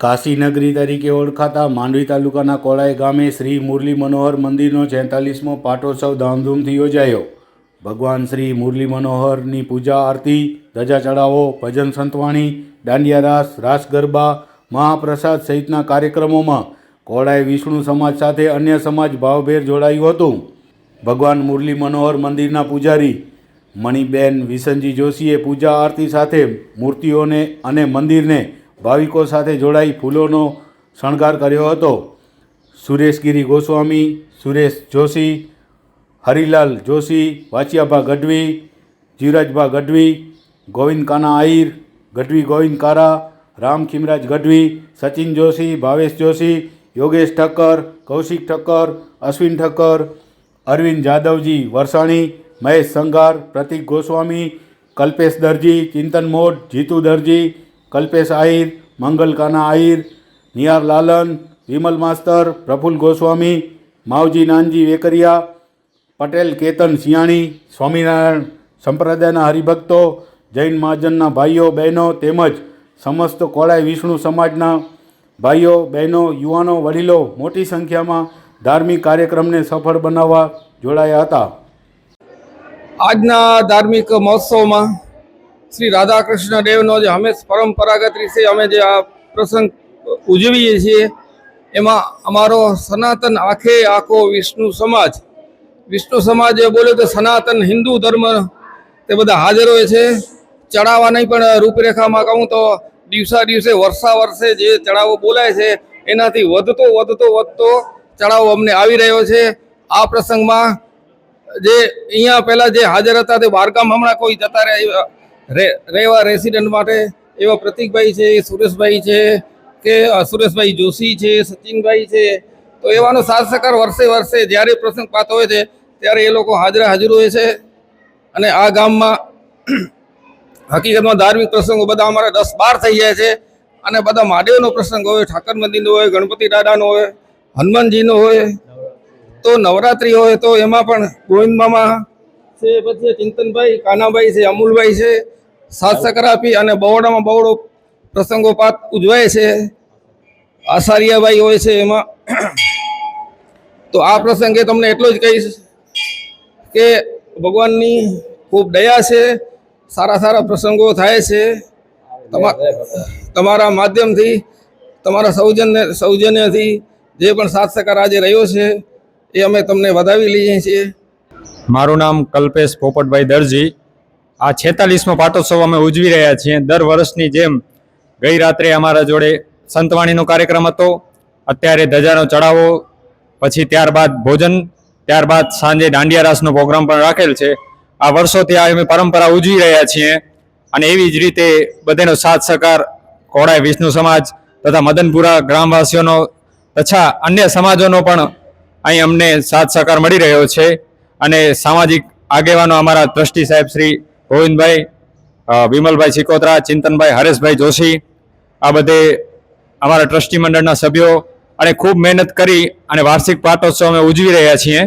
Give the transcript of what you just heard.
કાશીનગરી તરીકે ઓળખાતા માંડવી તાલુકાના કોળાઈ ગામે શ્રી મુરલી મનોહર મંદિરનો છેતાલીસમો પાટોત્સવ ધામધૂમથી યોજાયો. ભગવાન શ્રી મુરલી મનોહરની પૂજા આરતી, ધજા ચડાવો, ભજન સંતવાણી, દાંડિયા રાસ રાસ ગરબા, મહાપ્રસાદ સહિતના કાર્યક્રમોમાં કોળાઈ વિષ્ણુ સમાજ સાથે અન્ય સમાજ ભાવભેર જોડાયું હતું. ભગવાન મુરલી મનોહર મંદિરના પૂજારી મણિબેન વિસનજી જોશીએ પૂજા આરતી સાથે મૂર્તિઓને અને મંદિરને ભાવિકો સાથે જોડાઈ ફૂલોનો શણગાર કર્યો હતો. સુરેશગીરી ગોસ્વામી, સુરેશ જોશી, હરિલાલ જોશી, વાચિયાભા ગઢવી, જીવરાજભા ગઢવી, ગોવિંદ કાના આહિર, ગઢવી ગોવિંદ કારા, રામ ખીમરાજ ગઢવી, સચિન જોશી, ભાવેશ જોશી, યોગેશ ઠક્કર, કૌશિક ઠક્કર, અશ્વિન ઠક્કર, અરવિંદ જાદવજી વરસાણી, મહેશ સંઘાર, પ્રતિક ગોસ્વામી, કલ્પેશ દરજી, ચિંતન મોઢ, જીતુ દરજી કલ્પેશ આહિર, મંગલ કાના આહિર નિયાર લાલન, વિમલ માસ્તર પ્રફુલ ગોસ્વામી, માવજી નાનજી વેકરિયા, પટેલ કેતન સિયાણી સ્વામિનારાયણ સંપ્રદાયના હરિભક્તો, જૈન મહાજનના ભાઈઓ, બહેનો તેમજ સમસ્ત કોળાઈ વિષ્ણુ સમાજના ભાઈઓ, બહેનો, યુવાનો, વડીલો મોટી સંખ્યામાં ધાર્મિક કાર્યક્રમને સફળ બનાવવા જોડાયા હતા. આજના ધાર્મિક મહોત્સવમાં શ્રી રાધાકૃષ્ણ દેવનો જે અમે પરંપરાગત રીતે અમે જે આ પ્રસંગ ઉજવીએ છીએ, એમાં અમારો સનાતન આખે આખો વિષ્ણુ સમાજ વિષ્ણુ સમાજ બોલે તો સનાતન હિન્દુ ધર્મ તે બધા હાજર હોય છે. ચડાવવાની પણ રૂપરેખામાં કહું તો દિવસા દિવસે, વર્ષા વર્ષે જે ચડાવો બોલાય છે, એનાથી વધતો વધતો વધતો ચડાવો અમને આવી રહ્યો છે. આ પ્રસંગમાં જે અહીંયા પહેલાં જે હાજર હતા તે બહારગામ હમણાં કોઈ જતા રહ્યા રહેવા રેસિડન્ટ માટે એવા પ્રતિકભાઈ છે, સુરેશભાઈ છે કે સુરેશભાઈ જોશી છે, સચિનભાઈ છે. તો એવાનો સાથ સહકાર વર્ષે વર્ષે જ્યારે પ્રસંગ પાતો હોય છે, ત્યારે એ લોકો હાજરા હાજર હોય છે. અને આ ગામમાં હકીકતમાં ધાર્મિક પ્રસંગો બધા અમારા દસ બાર થઈ જાય છે. અને બધા મહાદેવનો પ્રસંગ હોય, ઠાકર મંદિરનો હોય, ગણપતિ દાદાનો હોય, હનુમાનજીનો હોય, તો નવરાત્રી હોય, તો એમાં પણ ગોવિંદ છે, પછી ચિંતનભાઈ, કાનાભાઈ છે, અમૂલભાઈ છે, સાત સહકાર આપી અને બહોળામાં પ્રસંગો પ્રસંગોપાત ઉજવાય છે. આસારિયાભાઈ હોય છે એમાં. તો આ પ્રસંગે તમને એટલો જ કહીશ કે ભગવાનની ખૂબ દયા છે, સારા સારા પ્રસંગો થાય છે. તમા- તમારા માધ્યમથી, તમારા સૌજન્ય, સૌજન્યથી જે પણ સાત સકાર આજે રહ્યો છે, એ અમે તમને વધાવી લઈએ છીએ. મારું નામ કલ્પેશ પોપટભાઈ દરજી. આ છેતાલીસમો પાટોત્સવ અમે ઉજવી રહ્યા છીએ. દર વર્ષની જેમ ગઈ રાત્રે અમારા જોડે સંતવાણીનો કાર્યક્રમ હતો. અત્યારે ધજાનો ચડાવો પછી ત્યારબાદ ભોજન, ત્યારબાદ સાંજે દાંડિયા રાસનો પ્રોગ્રામ પણ રાખેલ છે. આ વર્ષોથી આ અમે પરંપરા ઉજવી રહ્યા છીએ અને એવી જ રીતે બધાનો સાથ સહકાર કોડાઈ વિષ્ણુ સમાજ તથા મદનપુરા ગ્રામવાસીઓનો તથા અન્ય સમાજોનો પણ અહીં અમને સાથ સહકાર મળી રહ્યો છે. અને સામાજિક આગેવાનો અમારા ટ્રસ્ટી સાહેબ શ્રી ગોવિંદભાઈ વિમલભાઈ સિકોત્રા ચિંતનભાઈ, હરેશભાઈ જોશી, આ બધે અમારા ટ્રસ્ટી મંડળના સભ્યો અને ખૂબ મહેનત કરી અને વાર્ષિક પાટોત્સવ અમે ઉજવી રહ્યા છીએ.